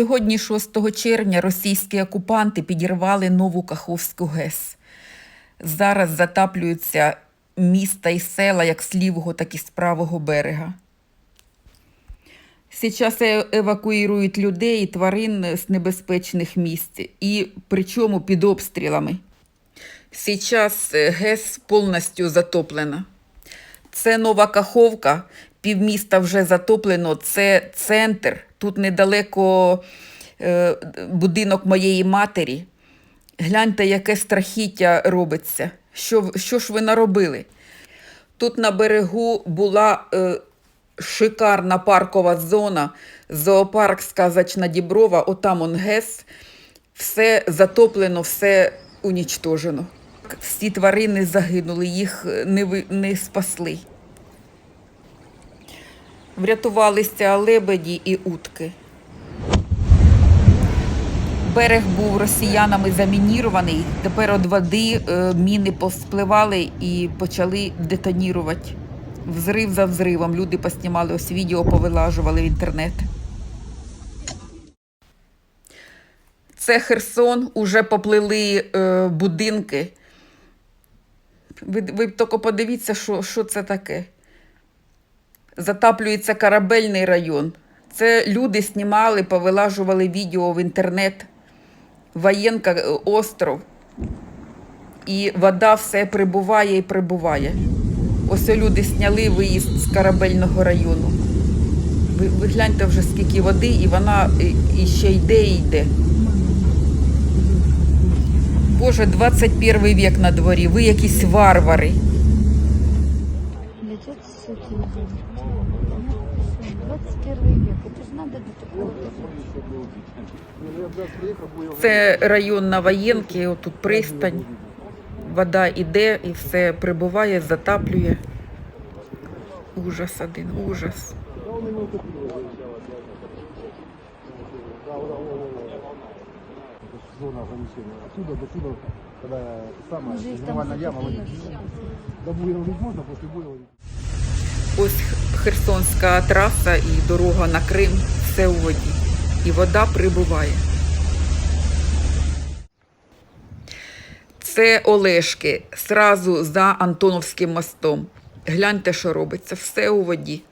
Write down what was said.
Сьогодні, 6 червня, російські окупанти підірвали нову Каховську ГЕС. Зараз затаплюються міста і села як з лівого, так і з правого берега. Сейчас е- евакуюють людей і тварин з небезпечних місць, і причому під обстрілами. Сейчас е, ГЕС повністю затоплена. Це нова Каховка, півміста вже затоплено, це центр. Тут недалеко е, будинок моєї матері. Гляньте, яке страхіття робиться. Що, що ж ви наробили? Тут на берегу була е, шикарна паркова зона, зоопарк Сказочна Діброва, отам он ГЕС. Все затоплено, все унічтожено. Всі тварини загинули, їх не, не спасли. Врятувалися лебеді і утки. Берег був росіянами замінірований. Тепер від води е, міни повспливали і почали детонірувати. Взрив за взривом. Люди поснімали ось відео, повилажували в інтернет. Це Херсон, уже поплили е, будинки. Ви, ви тільки подивіться, що, що це таке. Затаплюється корабельний район. Це люди знімали, повилажували відео в інтернет. Воєнка, е, остров. І вода все прибуває і прибуває. Ось люди зняли виїзд з корабельного району. Ви, ви гляньте вже скільки води, і вона і, і ще йде і йде. Боже, 21 вік на дворі, ви якісь варвари. 21 век. Это же надо до такого дожить. Це район на воєнки, отут пристань. Вода іде і все прибуває, затаплює. Ужас один, ужас. зона ограничения. Отсюда до сюда, когда самая яма. До можно, после буя. Ось Херсонська траса і дорога на Крим, все у воді. І вода прибуває. Це Олешки, сразу за Антоновським мостом. Гляньте, що робиться, все у воді.